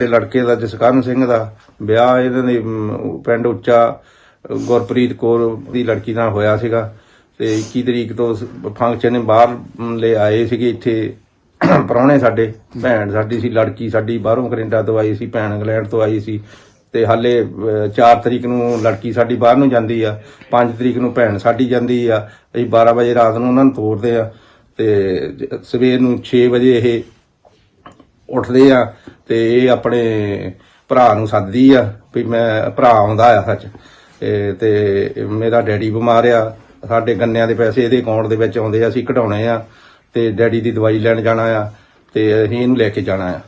ਤੇ ਲੜਕੇ ਦਾ ਜਸਕਰਨ ਸਿੰਘ ਦਾ ਵਿਆਹ ਇਹਨਾਂ ਦੇ ਅਮ, ਪਿੰਡ ਉੱਚਾ ਅ, ਗੁਰਪ੍ਰੀਤ ਕੌਰ ਦੀ ਲੜਕੀ ਨਾਲ ਹੋਇਆ ਸੀਗਾ। ਤੇ 21 ਤਰੀਕ ਤੋਂ ਫੰਕਸ਼ਨ ਬਾਹਰ ਮ, ਲੈ ਆਏ ਸੀਗੇ ਇੱਥੇ ਪ੍ਰਾਹੁਣੇ ਸਾਡੇ ਭੈਣ ਸਾਡੀ ਸੀ ਲੜਕੀ ਸਾਡੀ ਬਾਹਰੋਂ ਕੈਨੇਡਾ ਤੋਂ ਆਈ ਸੀ ਭੈਣ ਇੰਗਲੈਂਡ ਤੋਂ ਆਈ ਸੀ। ਤੇ ਹਾਲੇ 4 ਤਰੀਕ ਨੂੰ ਲੜਕੀ ਸਾਡੀ ਬਾਹਰ ਨੂੰ ਜਾਂਦੀ ਆ 5 ਤਰੀਕ ਨੂੰ ਭੈਣ ਸਾਡੀ ਜਾਂਦੀ ਆ। ਅਸੀਂ 12 ਵਜੇ ਰਾਤ ਨੂੰ ਉਹਨਾਂ ਨੂੰ ਤੋਰਦੇ ਆ। ਤੇ ਜ- ਸਵੇਰ ਨੂੰ 6 ਵਜੇ ਇਹ ਉੱਠਦੇ ਆ ਤੇ ਇਹ ਆਪਣੇ ਭਰਾ ਨੂੰ ਸੱਦਦੀ ਆ ਵੀ ਮੈਂ ਭਰਾ ਆਉਂਦਾ ਆ ਸੱਚ। ਇਹ ਤੇ ਮੇਰਾ ਡੈਡੀ ਬਿਮਾਰ ਆ, ਸਾਡੇ ਗੰਨਿਆਂ ਦੇ ਪੈਸੇ ਇਹਦੇ ਅਕਾਊਂਟ ਦੇ ਵਿੱਚ ਆਉਂਦੇ ਆ, ਅਸੀਂ ਕਢਾਉਣੇ ਆ ਤੇ ਡੈਡੀ ਦੀ ਦਵਾਈ ਲੈਣ ਜਾਣਾ ਆ ਤੇ ਅਸੀਂ ਇਹਨੂੰ ਲੈ ਕੇ ਜਾਣਾ ਆ।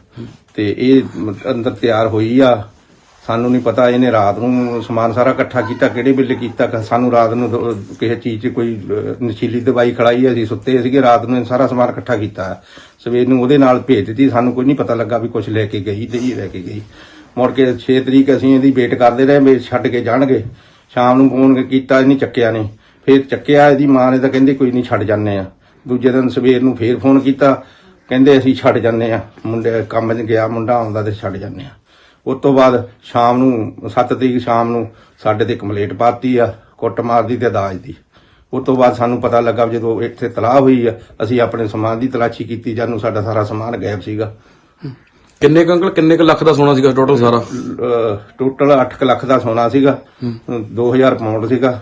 ਤੇ ਇਹ ਅੰਦਰ ਤਿਆਰ ਹੋਈ ਆ ਸਾਨੂੰ ਨਹੀਂ ਪਤਾ, ਇਹਨੇ ਰਾਤ ਨੂੰ ਸਮਾਨ ਸਾਰਾ ਇਕੱਠਾ ਕੀਤਾ, ਕਿਹੜੇ ਬਿੱਲ ਕੀਤਾ, ਕ- ਸਾਨੂੰ ਰਾਤ ਨੂੰ ਕਿਸੇ ਚੀਜ਼ 'ਚ ਕੋਈ ਨਸ਼ੀਲੀ ਦਵਾਈ ਖੜਾਈ ਅਸੀਂ ਸੁੱਤੇ ਸੀਗੇ, ਰਾਤ ਨੂੰ ਇਹ ਸਾਰਾ ਸਮਾਨ ਇਕੱਠਾ ਕੀਤਾ। ਸਵੇਰ ਨੂੰ ਉਹਦੇ ਨਾਲ ਭੇਜ ਦਿੱਤੀ, ਸਾਨੂੰ ਕੋਈ ਨਹੀਂ ਪਤਾ ਲੱਗਾ ਵੀ ਕੁਝ ਲੈ ਕੇ ਗਈ ਤੇ ਹੀ ਲੈ ਕੇ ਗਈ। ਮੁੜ ਕੇ 6 ਤਰੀਕ ਅਸੀਂ ਇਹਦੀ ਵੇਟ ਕਰਦੇ ਰਹੇ ਵੀ ਛੱਡ ਕੇ ਜਾਣਗੇ। ਸ਼ਾਮ ਨੂੰ ਫੋਨ ਕੀਤਾ ਨਹੀਂ ਚੱਕਿਆ ਨਹੀਂ। ਫਿਰ ਚੱਕਿਆ, ਇਹਦੀ ਮਾਂ ਨੇ ਤਾਂ ਕਹਿੰਦੇ ਕੋਈ ਨਹੀਂ ਛੱਡ ਜਾਂਦੇ ਆ। ਦੂਜੇ ਦਿਨ ਸਵੇਰ ਨੂੰ ਫੇਰ ਫੋਨ ਕੀਤਾ, ਕਹਿੰਦੇ ਅਸੀਂ ਛੱਡ ਜਾਂਦੇ ਆ। ਮੁੰਡੇ, ਕੰਮ 'ਚ ਗਿਆ, ਮੁੰਡਾ ਆਉਂਦਾ ਤੇ ਛੱਡ ਜਾਂਦੇ ਆ। ਉਸ ਤੋਂ ਬਾਅਦ ਸ਼ਾਮ ਨੂੰ 7 ਤਰੀਕ ਸ਼ਾਮ ਨੂੰ ਸਾਡੇ ਤੇ ਕੰਪਲੇਂਟ ਪਾਤੀ ਆ ਕੁੱਟਮਾਰ ਦੀ ਤੇ ਦਾਜ ਦੀ। ਉਸ ਤੋਂ ਬਾਅਦ ਸਾਨੂੰ ਪਤਾ ਲੱਗਾ ਜਦੋਂ ਇੱਥੇ ਤਲਾਹ ਹੋਈ ਆ ਅਸੀਂ ਆਪਣੇ ਸਮਾਨ ਦੀ ਤਲਾਸ਼ੀ ਕੀਤੀ ਜਾਨੂੰ ਸਾਡਾ ਸਾਰਾ ਸਮਾਨ ਗਾਇਬ ਸੀਗਾ। ਕਿੰਨੇ ਕੁ ਅੰਕਲ ਕਿੰਨੇ ਕੁ ਲੱਖ ਦਾ ਸੋਨਾ ਸੀਗਾ ਟੋਟਲ ਸਾਰਾ? ਟੋਟਲ 8 ਲੱਖ ਦਾ ਸੋਨਾ ਸੀਗਾ 2000 ਪਾਉਂਡ ਸੀਗਾ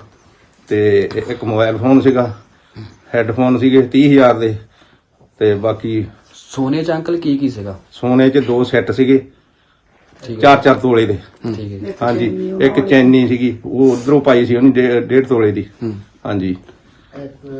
ਤੇ ਇੱਕ ਮੋਬਾਈਲ ਫੋਨ ਸੀਗਾ ਹੈੱਡਫੋਨ ਸੀਗੇ 30000 ਦੇ ਤੇ ਬਾਕੀ ਸੋਨੇ ਚ ਅੰਕਲ ਕੀ ਕੀ ਸੀਗਾ? ਸੋਨੇ 'ਚ ਦੋ ਸੈੱਟ ਸੀਗੇ। ਚਾਰ ਚਾਰ ਤੋਲੇ ਦੇ। ਠੀਕ ਹੈ ਜੀ। ਹਾਂਜੀ ਇੱਕ ਚੈਨੀ ਸੀਗੀ ਉਹ ਉਧਰੋਂ ਪਾਈ ਸੀ ਉਹਨੇ ਡੇ- ਡੇਢ ਤੋਲੇ ਦੀ। ਹਾਂਜੀ।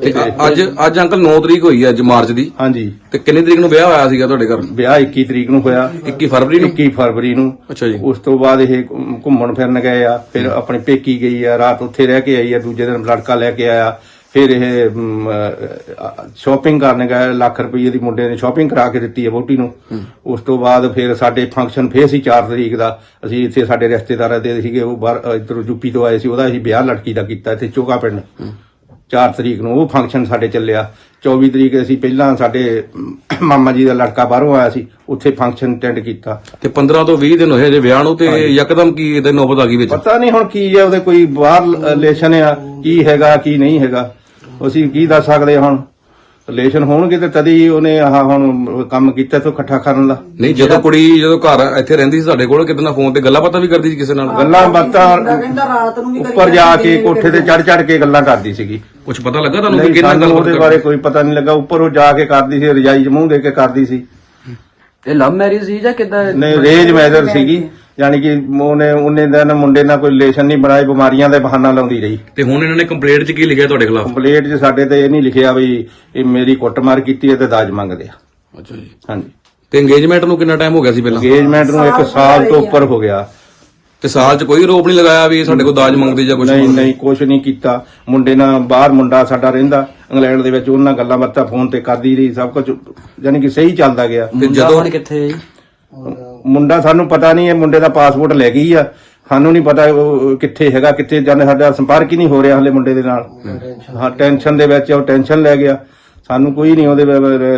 ਤੇ ਅ- ਅੱਜ ਅੱਜ ਅੰਕਲ 9 ਤਰੀਕ ਹੋਈ ਹੈ ਅੱਜ ਮਾਰਚ ਦੀ। ਹਾਂਜੀ। ਤੇ ਕਿੰਨੀ ਤਰੀਕ ਨੂੰ ਵਿਆਹ ਹੋਇਆ ਸੀਗਾ ਤੁਹਾਡੇ ਘਰ? ਵਿਆਹ 21 ਤਰੀਕ ਨੂੰ ਹੋਇਆ। 21 ਫਰਵਰੀ ਨੂੰ? 21 ਫਰਵਰੀ ਨੂੰ। ਅੱਛਾ ਜੀ। ਉਸ ਤੋਂ ਬਾਅਦ ਇਹ ਘੁੰਮ- ਘੁੰਮਣ ਫਿਰਨ ਗਏ ਆ। ਫਿਰ ਆਪਣੇ ਪੇਕੀ ਗਈ ਆ। ਰਾਤ ਉੱਥੇ ਰਹਿ ਕੇ ਆਈ ਆ। ਦੂਜੇ ਦਿਨ ਲੜਕਾ ਲੈ ਕੇ ਆਇਆ। ਫਿਰ ਇਹ ਸ਼ਾਪਿੰਗ ਕਰਨ ਗਏ ਲੱਖ ਰੁਪਏ ਦੀ ਮੁੰਡੇ ਨੇ ਸ਼ਾਪਿੰਗ ਕਰਾ ਕੇ ਦਿੱਤੀ ਹੈ ਵੋਟੀ ਨੂੰ। ਉਸ ਤੋਂ ਬਾਅਦ ਫਿਰ ਸਾਡੇ ਫੰਕਸ਼ਨ ਫੇਰ ਸੀ 4 ਤਰੀਕ ਦਾ। ਅਸੀਂ ਇੱਥੇ ਸਾਡੇ ਰਿਸ਼ਤੇਦਾਰਾਂ ਦੇ ਸੀਗੇ ਉਹ ਬਾਹਰ ਇਧਰ ਯੂਪੀ ਤੋਂ ਆਏ ਸੀ ਉਹਦਾ ਅਸੀਂ ਵਿਆਹ ਲੜਕੀ ਦਾ ਕੀਤਾ ਇੱਥੇ ਚੋਗਾ ਪਿੰਡ। 4 ਤਰੀਕ ਨੂੰ ਉਹ ਫੰਕਸ਼ਨ ਸਾਡੇ ਚੱਲਿਆ। 24 ਤਰੀਕ ਅਸੀਂ ਪਹਿਲਾਂ ਸਾਡੇ ਮਾਮਾ ਜੀ ਦਾ ਲੜਕਾ ਬਾਹਰੋਂ ਆਇਆ ਸੀ ਉੱਥੇ ਫੰਕਸ਼ਨ ਅਟੈਂਡ ਕੀਤਾ। ਤੇ 15 ਤੋਂ 20 ਦਿਨ ਹੋਏ ਜੇ ਵਿਆਹ ਨੂੰ ਤੇ ਯਕਦਮ ਕੀ ਇਹਦੇ ਨੌਬਤ ਆ ਗਈ ਵਿੱਚ? ਪਤਾ ਨਹੀਂ ਹੁਣ ਕੀ ਹੈ ਉਹਦੇ ਕੋਈ ਬਾਹਰ ਰਿਲੇਸ਼ਨ ਆ ਕੀ ਹੈਗਾ ਕੀ ਨਹੀਂ ਹੈਗਾ। ਅਸੀਂ ਕੀ ਦੱਸ ਸਕਦੇ ਹਾਂ ਹੁਣ? ਰਿਲੇਸ਼ਨ ਹੋਣਗੇ ਤੇ ਤਦੀ ਉਹਨੇ ਆਹ ਹੁਣ ਕੰਮ ਕੀਤਾ ਤੋਂ ਇਕੱਠਾ ਕਰਨ ਦਾ। ਨਹੀਂ ਜਦੋਂ ਕੁੜੀ ਜਦੋਂ ਘਰ ਇੱਥੇ ਰਹਿੰਦੀ ਸੀ ਸਾਡੇ ਕੋਲ ਕਿਤੇ ਫੋਨ ਤੇ ਗੱਲਾਂ ਬਾਤਾਂ ਵੀ ਕਰਦੀ ਸੀ ਕਿਸੇ ਨਾਲ। ਗੱਲਾਂ ਬਾਤਾਂ ਕਹਿੰਦਾ ਰਾਤ ਨੂੰ ਵੀ ਕਰੀ ਉੱਪਰ ਜਾ ਕੇ ਕੋਠੇ ਤੇ ਚੜ ਚੜ ਕੇ ਗੱਲਾਂ ਕਰਦੀ ਸੀਗੀ। ਕੁਝ ਪਤਾ ਲੱਗਾ ਤੁਹਾਨੂੰ ਕਿ ਕਿੰਨਾ ਗੱਲ ਉਹਦੇ ਬਾਰੇ ਕੋਈ ਪਤਾ ਨਹੀਂ ਲੱਗਾ। ਉੱਪਰ ਉਹ ਜਾ ਕੇ ਕਰਦੀ ਸੀ ਰਜਾਈ 'ਚ ਮੂੰਹ ਦੇ ਕੇ ਕਰਦੀ ਸੀ। ਇਹ ਲਵ ਮੈਰਿਜ ਸੀ ਜਾਂ ਕਿਦਾਂ? ਨਹੀਂ ਰੇਜ ਮੈਦਰ ਸੀਗੀ। ਯਾਨੀ ਕਿ ਉਹਨੇ ਉਹਨੇ ਦਿਨ ਮੁੰਡੇ ਨਾਲ ਕੋਈ ਰਿਲੇਸ਼ਨ ਨਹੀਂ ਬਣਾਈ ਬਿਮਾਰੀਆਂ ਦੇ ਬਹਾਨਾ ਲਾਉਂਦੀ ਰਹੀ। ਤੇ ਹੁਣ ਇਹਨਾਂ ਨੇ ਕੰਪਲੇਂਟ 'ਚ ਕੀ ਲਿਖਿਆ ਤੁਹਾਡੇ ਖਿਲਾਫ? ਕੰਪਲੀਟ 'ਚ ਸਾਡੇ ਤੇ ਇਹ ਨਹੀਂ ਲਿਖਿਆ ਵੀ ਇਹ ਮੇਰੀ ਕੁੱਟਮਾਰ ਕੀਤੀ ਹੈ ਤੇ ਦਾਜ ਮੰਗਦੇ ਆ। ਅੱਛਾ ਜੀ। ਹਾਂਜੀ। ਤੇ ਇੰਗੇਜਮੈਂਟ ਨੂੰ ਕਿੰਨਾ ਟਾਈਮ ਹੋ ਗਿਆ ਸੀ ਪਹਿਲਾਂ? ਅੰਗੇਜਮੈਂਟ ਨੂੰ ਇੱਕ ਸਾਲ ਤੋਂ ਉੱਪਰ ਹੋ ਗਿਆ। ਤੇ ਸਾਲ 'ਚ ਕੋਈ ਆਰੋਪ ਨਹੀਂ ਲਗਾਇਆ ਵੀ ਸਾਡੇ ਕੋਲ ਦਾਜ ਮੰਗਦੇ ਜਾਂ ਕੁਝ ਨਹੀਂ ਨਹੀਂ ਕੁਝ ਨਹੀਂ ਕੀਤਾ। ਮੁੰਡੇ ਨਾਲ ਬਾਹਰ ਮੁੰਡਾ ਸਾਡਾ ਰਹਿੰਦਾ ਇੰਗਲੈਂਡ ਦੇ ਵਿੱਚ ਉਹਨਾਂ ਗੱਲਾਂ ਬਾਤਾਂ ਫੋਨ ਤੇ ਕਰਦੀ ਰਹੀ ਸਭ ਕੁਝ ਯਾਨੀ ਕਿ ਸਹੀ ਚੱਲਦਾ ਗਿਆ। ਤੇ ਜਦੋਂ ਕਿੱਥੇ ਹੈ ਜੀ? ਮੁੰਡਾ ਸਾਨੂੰ ਪਤਾ ਨਹੀਂ ਇਹ ਮੁੰਡੇ ਦਾ ਪਾਸਪੋਰਟ ਲੈ ਗਈ ਆ। ਸਾਨੂੰ ਨਹੀਂ ਪਤਾ ਉਹ ਕਿੱਥੇ ਹੈਗਾ ਕਿੱਥੇ ਜਾਂਦੇ ਸਾਡਾ ਸੰਪਰਕ ਹੀ ਨਹੀਂ ਹੋ ਰਿਹਾ ਹਲੇ ਮੁੰਡੇ ਦੇ ਨਾਲ। ਹਾਂ ਟੈਨਸ਼ਨ ਦੇ ਵਿੱਚ ਉਹ ਟੈਨਸ਼ਨ ਲੈ ਗਿਆ। ਸਾਨੂੰ ਕੋਈ ਨਹੀਂ ਉਹਦੇ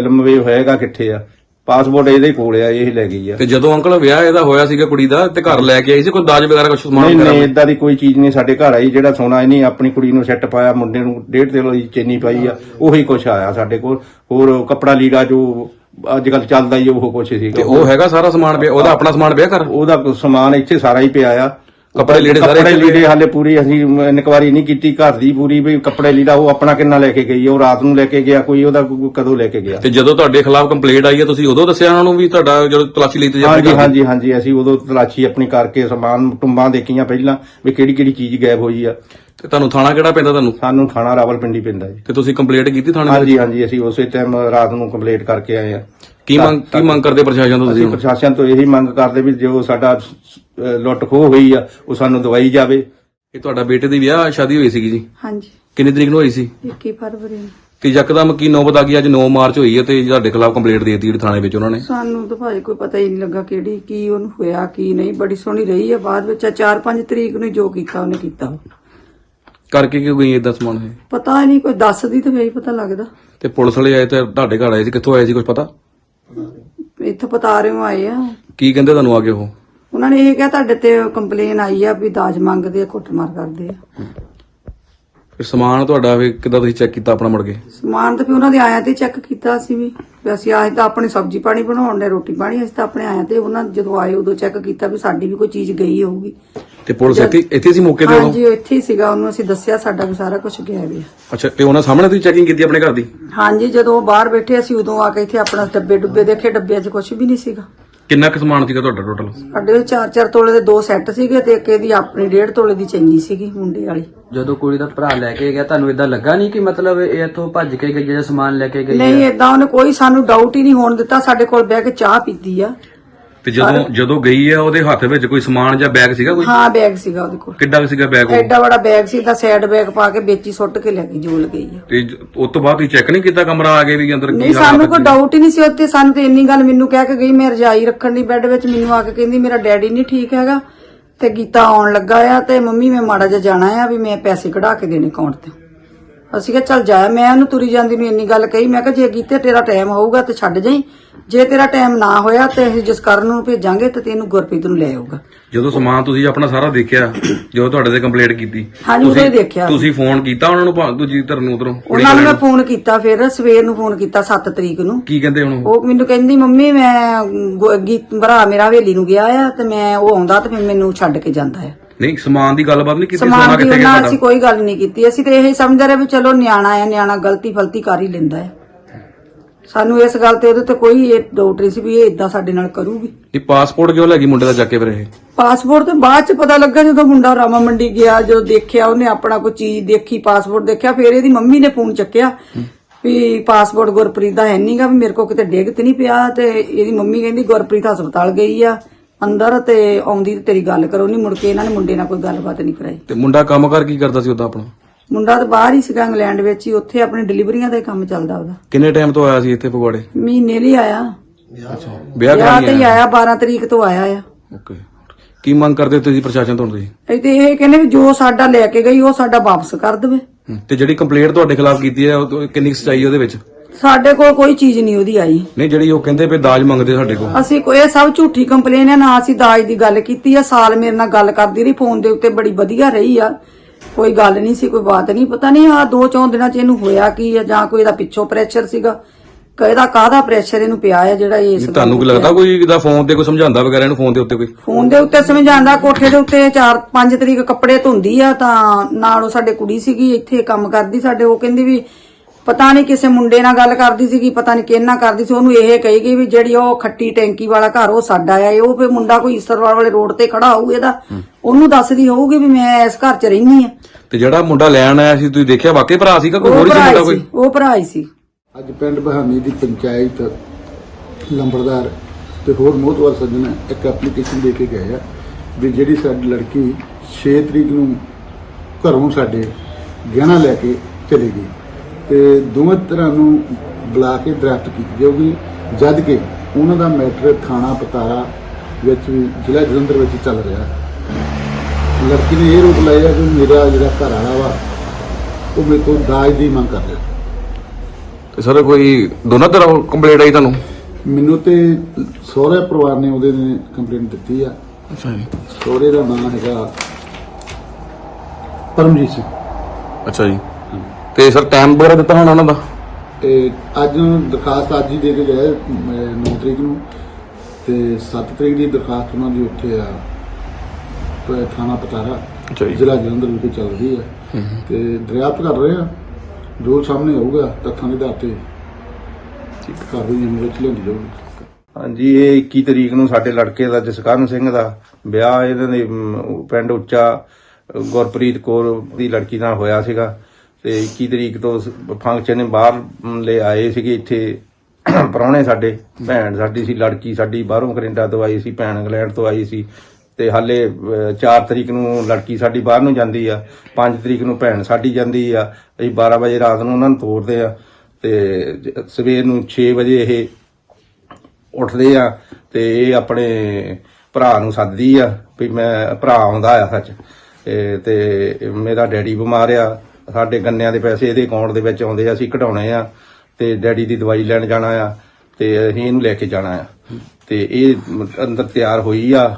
ਲੰਮੇ ਹੋਏਗਾ ਕਿੱਥੇ ਆ। ਪਾਸਪੋਰਟ ਇਹਦੇ ਕੋਲ ਆ ਇਹ ਲੈ ਗਈ ਆ। ਤੇ ਜਦੋਂ ਅੰਕਲ ਵਿਆਹ ਇਹਦਾ ਹੋਇਆ ਸੀਗਾ ਕੁੜੀ ਦਾ ਤੇ ਘਰ ਲੈ ਕੇ ਆਈ ਸੀ ਕੋਈ ਦਾਜ ਵਗੈਰਾ ਕੁਝ ਸਮਾਨ ਨਹੀਂ ਨਹੀਂ ਇਦਾਂ ਦੀ ਕੋਈ ਚੀਜ਼ ਨਹੀਂ ਸਾਡੇ ਘਰ ਆਈ ਜਿਹੜਾ ਸੋਨਾ ਇਹਨੇ ਆਪਣੀ ਕੁੜੀ ਨੂੰ ਸੈੱਟ ਪਾਇਆ ਮੁੰਡੇ ਨੂੰ ਡੇਢ ਕਿਲੋ ਦੀ ਚੇਨੀ ਪਾਈ ਆ ਉਹੀ ਕੁਛ ਆਇਆ ਸਾਡੇ ਕੋਲ। ਹੋਰ ਕੱਪੜਾ ਲੀੜਾ ਜੋ ਅੱਜ ਕੱਲ ਚੱਲਦਾ ਹੀ ਉਹ ਕੁਛ ਤੇ ਸੀਗਾ ਉਹ ਹੈਗਾ ਸਾਰਾ ਸਮਾਨ ਪਿਆ ਉਹਦਾ ਆਪਣਾ ਸਮਾਨ ਪਿਆ ਘਰ? ਉਹਦਾ ਸਮਾਨ ਇੱਥੇ ਸਾਰਾ ਹੀ ਪਿਆ ਆ। ਕੱਪੜੇ ਲੀੜੇ ਸਾਰੇ ਕੱਪੜੇ ਲੀੜੇ ਹਾਲੇ ਪੂਰੀ ਅਸੀਂ ਇਨਕੁਆਰੀ ਨਹੀਂ ਕੀਤੀ ਘਰ ਦੀ ਪੂਰੀ ਵੀ ਕੱਪੜੇ ਲੀੜਾ ਉਹ ਆਪਣਾ ਕਿੰਨਾ ਲੈ ਕੇ ਗਈ ਉਹ ਰਾਤ ਨੂੰ ਲੈ ਕੇ ਗਿਆ ਕੋਈ ਉਹਦਾ ਕਦੋਂ ਲੈ ਕੇ ਗਿਆ। ਤੇ ਜਦੋਂ ਤੁਹਾਡੇ ਖਿਲਾਫ ਕੰਪਲੇਂਟ ਆਈ ਹੈ ਤੁਸੀਂ ਉਦੋਂ ਦੱਸਿਆ ਉਹਨਾਂ ਨੂੰ ਵੀ ਤੁਹਾਡਾ ਜਦੋਂ ਤਲਾਸ਼ੀ ਲਈ ਤੇ ਹਾਂਜੀ ਹਾਂਜੀ ਹਾਂਜੀ ਅਸੀਂ ਉਦੋਂ ਤਲਾਸ਼ੀ ਆਪਣੀ ਕਰਕੇ ਸਮਾਨ ਟੁੰਬਾਂ ਦੇਖੀਆਂ ਪਹਿਲਾਂ ਵੀ ਕਿਹੜੀ ਕਿਹੜੀ ਚੀਜ਼ ਗਾਇਬ ਹੋਈ ਆ। ਤੇ ਤੁਹਾਨੂੰ ਥਾਣਾ ਕਿਹੜਾ ਪੈਂਦਾ ਤੁਹਾਨੂੰ? ਸਾਨੂੰ ਥਾਣਾ ਰਾਵਲਪਿੰਡੀ ਪੈਂਦਾ ਜੀ। ਤੇ ਤੁਸੀਂ ਕੰਪਲੇਂਟ ਕੀਤੀ ਥਾਣੇ ਵਿੱਚ? ਹਾਂਜੀ ਹਾਂਜੀ ਅਸੀਂ ਉਸੇ ਟਾਈਮ ਰਾਤ ਨੂੰ ਕੰਪਲੀਟ ਕਰਕੇ ਆਏ ਆ। ਕੀ ਮੰਗ ਕੀ ਮੰਗ ਕਰਦੇ ਪ੍ਰਸ਼ਾਸਨ ਤੋਂ ਤੁਸੀਂ ਅਸੀਂ? ਪ੍ਰਸ਼ਾਸਨ ਤੋਂ ਇਹੀ ਮੰਗ ਕਰਦੇ ਵੀ ਜੋ ਸਾਡਾ ਅਹ, ਲੁੱਟ ਖੋਹ ਹੋਈ ਆ ਉਹ ਸਾਨੂੰ ਦਵਾਈ ਜਾਵੇ। ਇਹ ਤੁਹਾਡਾ ਬੇਟੇ ਦੀ ਵਿਆਹ ਸ਼ਾਦੀ ਹੋਈ ਸੀਗੀ ਜੀ? ਹਾਂਜੀ। ਕਿੰਨੀ ਤਰੀਕ ਨੂੰ ਹੋਈ ਸੀ? 21 ਫਰਵਰੀ ਨੂੰ। ਤੇ ਯਕਦਮ ਕੀ ਨੌਬਤ ਆ ਗਈ ਅੱਜ 9 ਮਾਰਚ ਹੋਈ ਹੈ ਤੇ ਤੁਹਾਡੇ ਖਿਲਾਫ ਕੰਪਲੇਂਟ ਦੇ ਦਿੱਤੀ ਜਿਹੜੀ ਥਾਣੇ ਵਿੱਚ ਉਹਨਾਂ ਨੇ? ਸਾਨੂੰ ਤਾਂ ਭਾਜੀ ਕੋਈ ਪਤਾ ਹੀ ਨਹੀਂ ਲੱਗਾ ਕਿਹੜੀ ਕੀ ਉਹਨੂੰ ਹੋਇਆ ਕੀ ਨਹੀਂ। ਬੜੀ ਸੋਹਣੀ ਰਹੀ ਆ ਬਾਅਦ ਵਿੱਚ 4-5 ਤਰੀਕ ਨੂੰ ਜੋ ਕੀਤਾ ਉਹਨੇ ਕੀਤਾ। ਕਰਕੇ ਕਿਉਂ ਗਈ ਇਦਾਂ ਸਮਾਨ ਇਹ? ਪਤਾ ਨਹੀਂ ਕੋਈ ਦੱਸਦੀ ਤਾਂ ਹੀ ਪਤਾ ਲੱਗਦਾ। ਤੇ ਪੁਲਿਸ ਵਾਲੇ ਆਏ ਤੇ ਤੁਹਾਡੇ ਘਰ ਆਏ ਸੀ ਕਿੱਥੋਂ ਆਏ ਸੀ ਕੁਝ ਪਤਾ? ਇੱਥੇ ਪਤਾ ਰਹੇ ਆਏ ਆ। ਕੀ ਕਹਿੰਦੇ ਤੁਹਾਨੂੰ ਆਗੇ ਉਹ? ਉਹਨਾਂ ਨੇ ਇਹ ਕਿਹਾ ਤੁਹਾਡੇ ਤੇ ਕੰਪਲੇਨ ਆਈ ਆ ਵੀ ਦਾਜ ਮੰਗਦੇ ਆ ਕੁੱਟਮਾਰ ਕਰਦੇ ਆ। ਫਿਰ ਸਮਾਨ ਤੁਹਾਡਾ ਵੀ ਕਿੱਦਾਂ ਤੁਸੀਂ ਚੈੱਕ ਕੀਤਾ ਆਪਣਾ ਮੁੜ ਕੇ? ਸਮਾਨ ਤਾਂ ਫਿਰ ਉਹਨਾਂ ਦੇ ਆਇਆਂ ਤੇ ਚੈੱਕ ਕੀਤਾ ਸੀ ਵੀ। ਵੀ ਅਸੀਂ ਆਏ ਤਾਂ ਆਪਣੀ ਸਬਜ਼ੀ ਪਾਣੀ ਬਣਾਉਣ ਦੇ ਰੋਟੀ ਪਾਣੀ ਅਸੀਂ ਤਾਂ ਆਪਣੇ ਆਇਆਂ ਤੇ ਉਹਨਾਂ ਜਦੋਂ ਆਏ ਉਦੋਂ ਚੈੱਕ ਕੀਤਾ ਵੀ ਸਾਡੀ ਵੀ ਕੋਈ ਚੀਜ਼ ਗਈ ਹੋਊਗੀ। ਤੇ ਪੁਲਿਸ ਇੱਥੇ ਇੱਥੇ ਸੀ ਮੌਕੇ ਤੇ ਉਦੋਂ? ਹਾਂਜੀ ਉਹ ਇੱਥੇ ਹੀ ਸੀਗਾ ਉਹਨੂੰ ਅਸੀਂ ਦੱਸਿਆ ਸਾਡਾ ਵੀ ਸਾਰਾ ਕੁਝ ਗਿਆ ਵੀ ਆ। ਅੱਛਾ ਤੇ ਉਹਨਾਂ ਸਾਹਮਣੇ ਤੁਸੀਂ ਚੈਕਿੰਗ ਕੀਤੀ ਆਪਣੇ ਘਰ ਦੀ? ਹਾਂਜੀ ਜਦੋਂ ਉਹ ਬਾਹਰ ਬੈਠੇ ਅਸੀਂ ਉਦੋਂ ਆ ਕੇ ਇੱਥੇ ਆਪਣਾ ਡੱਬੇ ਡੁੱਬੇ ਦੇਖੇ ਡੱਬਿਆਂ 'ਚ ਕੁਝ ਵੀ ਨਹੀਂ ਸੀਗਾ। ਕਿੰਨਾ ਕੁ ਸਮਾਨ ਸੀਗਾ ਤੁਹਾਡਾ ਟੋਟਲ ਸਾਡੇ 4-4 ਤੋਲੇ ਦੇ ਦੋ ਸੈੱਟ ਸੀਗੇ ਤੇ ਇੱਕ ਇਹਦੀ ਆਪਣੀ 1.5 ਤੋਲੇ ਦੀ ਚੈਨੀ ਸੀਗੀ ਮੁੰਡੇ ਵਾਲੀ। ਜਦੋਂ ਕੁੜੀ ਦਾ ਭਰਾ ਲੈ ਕੇ ਗਿਆ ਤੁਹਾਨੂੰ ਇਦਾਂ ਲੱਗਾ ਨਹੀਂ ਕਿ ਮਤਲਬ ਇਹ ਇੱਥੋਂ ਭੱਜ ਕੇ ਗਈ ਜਿਹੜਾ ਸਮਾਨ ਲੈ ਕੇ ਗਈ ਨਹੀਂ ਹੈ ਏਦਾਂ ਉਹਨੇ ਕੋਈ ਸਾਨੂੰ ਡਾਊਟ ਹੀ ਨਹੀਂ ਹੋਣ ਦਿੱਤਾ ਸਾਡੇ ਕੋਲ ਬਹਿ ਕੇ ਚਾਹ ਪੀਤੀ ਆ। ਤੇ ਜਦੋਂ ਜਦੋਂ ਗਈ ਹੈ ਉਹਦੇ ਹੱਥ ਵਿੱਚ ਕੋਈ ਸਮਾਨ ਜਾਂ ਬੈਗ ਸੀਗਾ ਕੋਈ? ਹਾਂ ਬੈਗ ਸੀਗਾ ਉਹਦੇ ਕੋਲ। ਕਿੱਡਾ ਕੁ ਸੀਗਾ ਬੈਗ ਉਹ? ਐਡਾ ਬੜਾ ਬੈਗ ਸੀ ਤਾਂ ਸਾਈਡ ਬੈਗ ਪਾ ਕੇ ਵਿੱਚ ਹੀ ਸੁੱਟ ਕੇ ਲੈ ਗਈ ਜੋਲ ਗਈ ਆ। ਤੇ ਜ- ਉਸ ਤੋਂ ਬਾਅਦ ਤੁਸੀਂ ਚੈੱਕ ਨਹੀਂ ਕੀਤਾ ਕਮਰਾ ਆ ਕੇ ਵੀ ਅੰਦਰ ਨਹੀਂ ਕੀ ਸਾਨੂੰ ਹਾਲਾਤ ਕੋਈ? ਡਾਊਟ ਹੀ ਨਹੀਂ ਸੀ ਉੱਤੇ ਸਾਨੂੰ ਤੇ ਇੰਨੀ ਗੱਲ ਮੈਨੂੰ ਕਹਿ ਕੇ ਗਈ ਮੈਂ ਰਜਾਈ ਰੱਖਣ ਦੀ ਬੈੱਡ ਵਿੱਚ ਮੈਨੂੰ ਆ ਕੇ ਕਹਿੰਦੀ ਮੇਰਾ ਡੈਡੀ ਨਹੀਂ ਠੀਕ ਹੈਗਾ। ਤੇ ਗੀਤਾ ਆਉਣ ਲੱਗਾ ਆ ਤੇ ਮੰਮੀ ਮੈਂ ਮਾੜਾ ਜਿਹਾ ਜਾਣਾ ਆ ਵੀ ਮੈਂ ਪੈਸੇ ਕਢਾ ਕੇ ਦੇਣੇ ਅਕਾਊਂਟ ਤੇ। ਅਸੀਂ ਕਿਹਾ ਚੱਲ ਜਾ ਮੈਂ ਉਹਨੂੰ ਤੁਰੀ ਜਾਂਦੀ ਨੂੰ ਇੰਨੀ ਗੱਲ ਕਹੀ। ਮੈਂ ਕਿਹਾ ਜੇ ਗੀਤੇ ਤੇਰਾ ਟਾਈਮ ਹੋਊਗਾ ਤੇ ਛੱਡ ਜਾਈ। ਜੇ ਤੇਰਾ ਟਾਈਮ ਨਾ ਹੋਇਆ ਤੇ ਅਸੀਂ ਜਸਕਰਨ ਨੂੰ ਭੇਜਾਂਗੇ ਤੇ ਤੈਨੂੰ ਗੁਰਪ੍ਰੀਤ ਨੂੰ ਲੈ ਆਊਗਾ। ਜਦੋਂ ਸਮਾਨ ਤੁਸੀਂ ਆਪਣਾ ਸਾਰਾ ਦੇਖਿਆ ਜਦੋਂ ਤੁਹਾਡੇ ਤੇ ਕੰਪਲੇਂਟ ਕੀਤੀ ਹਾਂਜੀ, ਉਦੋਂ ਹੀ ਦੇਖਿਆ। ਤੁਸੀਂ ਫੋਨ ਕੀਤਾ ਉਹਨਾਂ ਨੂੰ ਭਾ- ਦੂਜੀ ਧਰ ਨੂੰ ਉਧਰੋਂ ਉਹਨਾਂ ਨੂੰ ਮੈਂ ਫੋਨ ਕੀਤਾ ਫਿਰ ਸਵੇਰ ਨੂੰ ਫੋਨ ਕੀਤਾ 7 ਤਰੀਕ ਨੂੰ। ਕੀ ਕਹਿੰਦੇ ਹੁਣ ਉਹ? ਉਹ ਮੈਨੂੰ ਕਹਿੰਦੀ ਮੰਮੀ ਮੈਂ ਗੁ- ਭਰਾ ਮੇਰਾ ਹਵੇਲੀ ਨੂੰ ਗਿਆ ਆ ਤੇ ਮੈਂ ਉਹ ਆਉਂਦਾ ਤੇ ਫਿਰ ਮੈਨੂੰ ਛੱਡ ਕੇ ਜਾਂਦਾ ਆ। ਨਹੀਂ ਸਮਾਨ ਦੀ ਗੱਲਬਾਤ ਨਹੀਂ ਕੀਤੀ ਸੋਨਾ ਸਮਾਨ ਦੀ ਕਿੱਥੇ ਗਿਆ ਉਹਨਾਂ ਤੁਹਾਡਾ? ਅਸੀਂ ਕੋਈ ਗੱਲ ਨਹੀਂ ਕੀਤੀ। ਅਸੀਂ ਤੇ ਇਹ ਸਮਝਦੇ ਰਹੇ ਵੀ ਚਲੋ ਨਿਆਣਾ ਆ ਨਿਆਣਾ ਗਲਤੀ ਫਲਤੀ ਕਰ ਹੀ ਲੈਂਦਾ ਹੈ। ਸਾਨੂੰ ਇਸ ਗੱਲ ਤੇ ਉਹਦੇ ਤੇ ਕੋਈ ਇਹ ਡਾਊਟ ਨਹੀਂ ਸੀ ਵੀ ਇਹ ਇਦਾਂ ਸਾਡੇ ਨਾਲ ਕਰੂਗੀ। ਇਹ ਪਾਸਪੋਰਟ ਕਿਉਂ ਲੈ ਗਈ ਮੁੰਡੇ ਦਾ ਚੱਕ ਕੇ ਫਿਰ ਇਹ? ਪਾਸਪੋਰਟ ਤੇ ਬਾਅਦ ਚ ਪਤਾ ਲੱਗਾ ਜਦੋਂ ਮੁੰਡਾ ਰਾਮਾ ਮੰਡੀ ਗਿਆ ਜਦੋਂ ਦੇਖਿਆ ਉਹਨੇ ਆਪਣਾ ਕੋਈ ਚੀਜ਼ ਦੇਖੀ ਪਾਸਪੋਰਟ ਦੇਖਿਆ ਫਿਰ ਇਹਦੀ ਮੰਮੀ ਨੇ ਫੋਨ ਚੱਕਿਆ ਵੀ ਪਾਸਪੋਰਟ ਗੁਰਪ੍ਰੀਤ ਦਾ ਹੈ ਨਹੀਂਗਾ ਵੀ ਮੇਰੇ ਕੋ ਕਿਤੇ ਡਿੱਗ ਤੇ ਨਹੀਂ ਪਿਆ ਤੇ ਇਹਦੀ ਮੰਮੀ ਕਹਿੰਦੀ ਗੁਰਪ੍ਰੀਤ ਹਸਪਤਾਲ ਗਈ ਆ। ਅੰਦਰ ਤੇ ਆਉਂਦੀ ਤੇ ਤੇਰੀ ਗੱਲ ਕਰੋ ਨਹੀਂ ਮੁੜ ਕੇ ਇਹਨਾਂ ਨੇ ਮੁੰਡੇ ਨਾਲ ਕੋਈ ਗੱਲਬਾਤ ਨਹੀਂ ਕਰਾਈ। ਤੇ ਮੁੰਡਾ ਕੰਮ ਕਰ ਕੀ ਕਰਦਾ ਸੀ ਉਦਾਂ ਆਪਣਾ? ਮੁੰਡਾ ਤਾਂ ਬਾਹਰ ਹੀ ਸੀਗਾ ਇੰਗਲੈਂਡ ਵਿੱਚ ਹੀ ਉੱਥੇ ਆਪਣੀ ਡਿਲੀਵਰੀਆਂ ਦਾ ਹੀ ਕੰਮ ਚੱਲਦਾ ਉਹਦਾ। ਕਿੰਨੇ ਟਾਈਮ ਤੋਂ ਆਇਆ ਸੀ ਇੱਥੇ ਫਗਵਾੜੇ? ਮਹੀਨੇ ਲਈ ਆਇਆ। ਵਿਆਹ ਵਿਆਹ ਤੇ ਹੀ ਆਇਆ ਆਇਆ 12 ਤਰੀਕ ਤੋਂ ਆਇਆ ਆ। ਓਕੇ। ਕੀ ਮੰਗ ਕਰਦੇ ਤੁਸੀਂ ਪ੍ਰਸ਼ਾਸਨ ਤੋਂ ਤੁਸੀਂ? ਇਹ ਤੇ ਇਹ ਕਹਿੰਦੇ ਵੀ ਜੋ ਸਾਡਾ ਲੈ ਕੇ ਗਈ ਉਹ ਸਾਡਾ ਵਾਪਸ ਕਰ ਦੇਵੇ। ਹੂੰ। ਤੇ ਜਿਹੜੀ ਕੰਪਲੇਂਟ ਤੁਹਾਡੇ ਖਿਲਾਫ ਕੀਤੀ ਹੈ ਉਹ ਤੋਂ ਕਿੰਨੀ ਕੁ ਸੱਚਾਈ ਉਹਦੇ ਵਿੱਚ? ਸਾਡੇ ਕੋਲ ਕੋਈ ਚੀਜ਼ ਨਹੀਂ ਉਹਦੀ ਆਈ। ਨਹੀਂ ਜਿਹੜੀ ਉਹ ਕਹਿੰਦੇ ਵੀ ਦਾਜ ਮੰਗਦੇ ਸਾਡੇ ਕੋਲ। ਅਸੀਂ ਕੋਈ ਇਹ ਸਭ ਝੂਠੀ ਕੰਪਲੇਨ ਹੈ ਨਾ ਅਸੀਂ ਦਾਜ ਦੀ ਗੱਲ ਕੀਤੀ ਆ। ਸਾਲ ਮੇਰੇ ਨਾਲ ਗੱਲ ਕਰਦੀ ਰਹੀ ਫੋਨ ਦੇ ਉੱਤੇ ਬੜੀ ਵਧੀਆ ਰਹੀ ਆ। ਕੋਈ ਗੱਲ ਨਹੀਂ ਸੀ ਕੋਈ ਬਾਤ ਨਹੀਂ ਪਤਾ ਨਹੀਂ ਆ ਦੋ ਚੌਂ ਦਿਨਾਂ ਚ ਇਹਨੂੰ ਹੋਇਆ ਕੀ ਆ ਜਾਂ ਕੋਈ ਇਹਦਾ ਪਿੱਛੋਂ ਪ੍ਰੈਸ਼ਰ ਸੀਗਾ। ਕਿਹਦਾ ਕਾਹਦਾ ਪ੍ਰੈਸ਼ਰ ਇਹਨੂੰ ਪਿਆ ਆ ਜਿਹੜਾ ਇਸ ਤੁਹਾਨੂੰ ਕੀ ਲੱਗਦਾ ਕੋਈ ਇਹਦਾ ਫੋਨ ਤੇ ਕੋਈ ਸਮਝਾਉਂਦਾ ਵਗੈਰਾ ਇਹਨੂੰ ਫੋਨ ਦੇ ਉੱਤੇ ਕੋਈ? ਫੋਨ ਦੇ ਉੱਤੇ ਸਮਝਾਉਂਦਾ ਕੋਠੇ ਦੇ ਉੱਤੇ 4 5 ਤਰੀਕ ਕੱਪੜੇ ਧੁੰਦੀ ਆ ਤਾਂ ਨਾਲ ਉਹ ਸਾਡੇ ਕੁੜੀ ਸੀਗੀ ਇੱਥੇ ਕੰਮ ਕਰਦੀ ਸਾਡੇ ਉਹ ਕਹਿੰਦੀ ਵੀ ਪਤਾ ਨਹੀਂ ਕਿਸੇ ਮੁੰਡੇ ਨਾਲ ਗੱਲ ਕਰਦੀ ਸੀਗੀ ਪਤਾ ਨਹੀਂ ਕਿਹਨਾਂ ਕਰਦੀ ਸੀ ਉਹਨੂੰ ਇਹ ਕਹੇਗੀ ਵੀ ਜਿਹੜੀ ਉਹ ਖੱਟੀ ਟੈਂਕੀ ਵਾਲਾ ਘਰ ਉਹ ਸਾਡਾ ਆ ਇਹ ਉਹ ਫੇ ਮੁੰਡਾ ਕੋਈ ਈਸਰਵਾਲ ਵਾਲੇ ਰੋਡ ਤੇ ਖੜਾ ਹੋਊ ਇਹਦਾ। ਉਹਨੂੰ ਦੱਸਦੀ ਹੋਊਗੀ ਵੀ ਮੈਂ ਇਸ ਘਰ 'ਚ ਰਹਿਨੀ ਆ। ਤੇ ਜਿਹੜਾ ਮੁੰਡਾ ਲੈਣ ਆਇਆ ਸੀ ਤੁਸੀਂ ਦੇਖਿਆ ਵਾਕਈ ਭਰਾ ਸੀਗਾ ਕੋਈ ਹੋਰ ਹੀ ਸੀ ਮੁੰਡਾ ਕੋਈ? ਉਹ ਭਰਾ ਹੀ ਸੀ। ਅੱਜ ਪਿੰਡ ਬਹਾਨੀ ਦੀ ਪੰਚਾਇਤ ਲੰਬੜਦਾਰ ਤੇ ਹੋਰ ਮੋਹਤਵਾਰ ਸੱਜਣ ਇੱਕ ਐਪਲੀਕੇਸ਼ਨ ਦੇ ਕੇ ਗਏ ਆ ਵੀ ਜਿਹੜੀ ਸਾਡੀ ਲੜਕੀ 6 ਤਰੀਕ ਨੂੰ ਘਰੋਂ ਸਾਡੇ ਗਹਿਣਾ ਲੈ ਕੇ ਚਲੇ ਗਈ। ਤੇ ਦੋਵੇਂ ਤਰ੍ਹਾਂ ਨੂੰ ਬੁਲਾ ਕੇ ਡਰਾਫਟ ਕੀਤੀ ਜਾਊਗੀ ਜਦ ਕਿ ਉਹਨਾਂ ਦਾ ਮੈਟਰ ਥਾਣਾ ਪਤਾਰਾ ਵਿੱਚ ਵੀ ਜ਼ਿਲ੍ਹਾ ਜਲੰਧਰ ਵਿੱਚ ਚੱਲ ਰਿਹਾ ਲੜਕੀ ਨੇ ਇਹ ਰੋਕ ਲਾਇਆ ਕਿ ਮੇਰਾ ਜਿਹੜਾ ਘਰ ਵਾਲਾ ਵਾ ਉਹ ਮੇਰੇ ਕੋਲ ਦਾਜ ਦੀ ਮੰਗ ਕਰ ਰਿਹਾ। ਤੇ ਸਰ ਕੋਈ ਦੋਨਾਂ ਤਰ੍ਹਾਂ ਕੰਪਲੇਂਟ ਆਈ ਤੁਹਾਨੂੰ? ਮੈਨੂੰ ਤੇ ਸਹੁਰੇ ਪਰਿਵਾਰ ਨੇ ਉਹਦੇ ਨੇ ਕੰਪਲੇਂਟ ਦਿੱਤੀ ਆ। ਅੱਛਾ ਜੀ। ਸਹੁਰੇ ਦਾ ਨਾਮ ਹੈਗਾ ਪਰਮਜੀਤ ਸਿੰਘ। ਅੱਛਾ ਜੀ। ਤੇ ਸਰ ਟਾਈਮ ਵਗੈਰਾ ਦਿੱਤਾ ਹੋਣਾ ਉਹਨਾਂ ਦਾ? ਤੇ ਅੱਜ ਦਰਖਾਸਤ ਅੱਜ ਹੀ ਦੇ ਕੇ ਗਏ 9 ਤਰੀਕ ਨੂੰ। ਤੇ 7 ਤਰੀਕ ਦੀ ਦਰਖਾਸਤ ਉਹਨਾਂ ਦੀ ਉੱਥੇ ਆ ਪ- ਥਾਣਾ ਪਤਾਰਾ ਅੱਛਾ ਜੀ। ਜ਼ਿਲ੍ਹਾ ਜਲੰਧਰ ਵਿਖੇ ਚੱਲ ਰਹੀ ਹੈ ਤੇ ਦਰਿਆਪਤ ਕਰ ਰਹੇ ਆ। ਜੋ ਸਾਹਮਣੇ ਆਊਗਾ ਤੱਥਾਂ ਦੇ ਆਧਾਰ ਤੇ ਕਾਰਵਾਈ ਅਮਲ ਵਿੱਚ ਲਿਆਂਦੀ ਜਾਊਗੀ। ਹਾਂਜੀ ਇਹ 21 ਤਰੀਕ ਨੂੰ ਸਾਡੇ ਲੜਕੇ ਦਾ ਜਸਕਰਨ ਸਿੰਘ ਦਾ ਵਿਆਹ ਇਹਨਾਂ ਦੇ ਪਿੰਡ ਉੱਚਾ ਗੁਰਪ੍ਰੀਤ ਕੌਰ ਦੀ ਲੜਕੀ ਨਾਲ ਹੋਇਆ ਸੀਗਾ। ਤੇ 21 ਤਰੀਕ ਤੋਂ ਫੰਕਸ਼ਨ ਬਾਹਰ ਲੈ ਆਏ ਸੀਗੇ ਇੱਥੇ। ਪ੍ਰਾਹੁਣੇ ਸਾਡੇ, ਭੈਣ ਸਾਡੀ ਸੀ, ਲੜਕੀ ਸਾਡੀ, ਬਾਹਰੋਂ ਕੈਨੇਡਾ ਤੋਂ ਆਈ ਸੀ, ਭੈਣ ਇੰਗਲੈਂਡ ਤੋਂ ਆਈ ਸੀ। ਤੇ ਹਾਲੇ 4 ਤਰੀਕ ਨੂੰ ਲੜਕੀ ਸਾਡੀ ਬਾਹਰ ਨੂੰ ਜਾਂਦੀ ਆ 5 ਤਰੀਕ ਨੂੰ ਭੈਣ ਸਾਡੀ ਜਾਂਦੀ ਆ। ਅਸੀਂ 12 ਵਜੇ ਰਾਤ ਨੂੰ ਉਹਨਾਂ ਨੂੰ ਤੋਰਦੇ ਆ ਤੇ ਸਵੇਰ ਨੂੰ 6 ਵਜੇ ਇਹ ਉੱਠਦੇ ਆ ਤੇ ਇਹ ਆਪਣੇ ਭਰਾ ਨੂੰ ਸੱਦਦੀ ਆ ਵੀ ਮੈਂ, ਭਰਾ ਆਉਂਦਾ ਆ ਸੱਚ। ਤੇ- ਤੇ ਮੇਰਾ ਡੈਡੀ ਬਿਮਾਰ ਆ ਸਾਡੇ ਗੰਨਿਆਂ ਦੇ ਪੈਸੇ ਇਹਦੇ ਅਕਾਊਂਟ ਦੇ ਵਿੱਚ ਆਉਂਦੇ ਆ, ਅਸੀਂ ਕਢਾਉਣੇ ਆ ਤੇ ਡੈਡੀ ਦੀ ਦਵਾਈ ਲੈਣ ਜਾਣਾ ਆ ਤੇ ਅਸੀਂ ਇਹਨੂੰ ਲੈ ਕੇ ਜਾਣਾ ਆ। ਤੇ ਇਹ ਅੰਦਰ ਤਿਆਰ ਹੋਈ ਆ।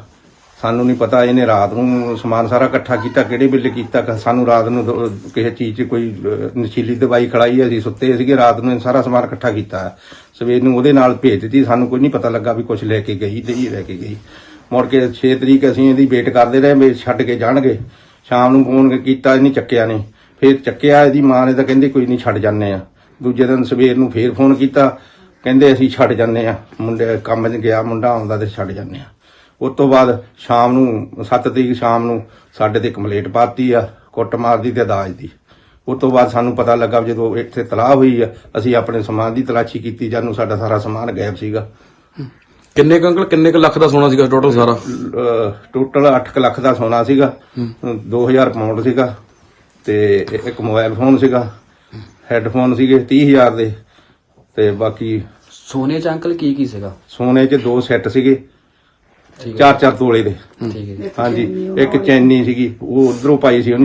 ਸਾਨੂੰ ਨਹੀਂ ਪਤਾ ਇਹਨੇ ਰਾਤ ਨੂੰ ਸਮਾਨ ਸਾਰਾ ਇਕੱਠਾ ਕੀਤਾ, ਕਿਹੜੇ ਬਿੱਲ ਕੀਤਾ। ਸਾਨੂੰ ਰਾਤ ਨੂੰ ਕਿਸੇ ਚੀਜ਼ 'ਚ ਕੋਈ ਨਸ਼ੀਲੀ ਦਵਾਈ ਖੜਾਈ ਅਸੀਂ, ਸੁੱਤੇ ਸੀਗੇ, ਰਾਤ ਨੂੰ ਇਹਨੇ ਸਾਰਾ ਸਮਾਨ ਇਕੱਠਾ ਕੀਤਾ। ਸਵੇਰ ਨੂੰ ਉਹਦੇ ਨਾਲ ਭੇਜ ਦਿੱਤੀ, ਸਾਨੂੰ ਕੋਈ ਨਹੀਂ ਪਤਾ ਲੱਗਾ ਵੀ ਕੁਝ ਲੈ ਕੇ ਗਈ ਤੇ ਹੀ ਲੈ ਕੇ ਗਈ। ਮੁੜ ਕੇ 6 ਤਰੀਕ ਅਸੀਂ ਇਹਦੀ ਵੇਟ ਕਰਦੇ ਰਹੇ, ਵੀ ਛੱਡ ਕੇ ਜਾਣਗੇ। ਸ਼ਾਮ ਨੂੰ ਫੋਨ ਕੀਤਾ ਨਹੀਂ ਚੱਕਿਆ ਨਹੀਂ। ਫੇਰ ਚੱਕਿਆ ਇਹਦੀ ਮਾਂ ਨੇ ਤਾਂ ਕਹਿੰਦੇ ਕੋਈ ਨਹੀਂ ਛੱਡ ਜਾਂਦੇ ਆ। ਦੂਜੇ ਦਿਨ ਸਵੇਰ ਨੂੰ ਫੇਰ ਫੋਨ ਕੀਤਾ ਕਹਿੰਦੇ ਅਸੀਂ ਛੱਡ ਜਾਂਦੇ ਆ। ਮੁੰਡੇ ਕੰਮ 'ਚ ਗਿਆ ਮੁੰਡਾ ਆਉਂਦਾ ਤੇ ਛੱਡ ਜਾਂਦੇ ਆ। ਉਸ ਤੋਂ ਬਾਅਦ ਸ਼ਾਮ ਨੂੰ 7 ਤਰੀਕ ਸ਼ਾਮ ਨੂੰ ਸਾਡੇ ਤੇ ਕੰਪਲੇਂਟ ਪਾਤੀ ਆ ਕੁੱਟਮਾਰ ਦੀ ਤੇ ਦਾਜ ਦੀ। ਉਸ ਤੋਂ ਬਾਅਦ ਸਾਨੂੰ ਪਤਾ ਲੱਗਾ ਜਦੋਂ ਇੱਥੇ ਤਲਾਹ ਹੋਈ ਆ ਅਸੀਂ ਆਪਣੇ ਸਮਾਨ ਦੀ ਤਲਾਸ਼ੀ ਕੀਤੀ ਜਾਨੂੰ ਸਾਡਾ ਸਾਰਾ ਸਮਾਨ ਗਾਇਬ ਸੀਗਾ। ਕਿੰਨੇ ਕੁ ਅੰਕਲ ਕਿੰਨੇ ਕੁ ਲੱਖ ਦਾ ਸੋਨਾ ਸੀਗਾ ਟੋਟਲ ਸਾਰਾ? ਟੋਟਲ 8 ਲੱਖ ਦਾ ਸੋਨਾ ਸੀਗਾ। 2000 ਪਾਉਂਡ ਸੀਗਾ। ਤੇ ਇੱਕ ਮੋਬਾਈਲ ਫੋਨ ਸੀਗਾ ਹੈੱਡਫੋਨ ਸੀਗੇ 30000 ਦੇ ਤੇ ਬਾਕੀ ਸੋਨੇ ਚ ਅੰਕਲ ਕੀ ਕੀ ਸੀਗਾ? ਸੋਨੇ 'ਚ ਦੋ ਸੈੱਟ ਸੀਗੇ ਠੀਕ ਹੈ। ਚਾਰ ਚਾਰ ਤੋਲੇ ਦੇ। ਠੀਕ ਹੈ। ਜੀ ਹਾਂਜੀ ਇੱਕ ਚੈਨੀ ਸੀਗੀ ਉਹ ਉਧਰੋਂ ਪਾਈ ਸੀ ਉਹਨੇ।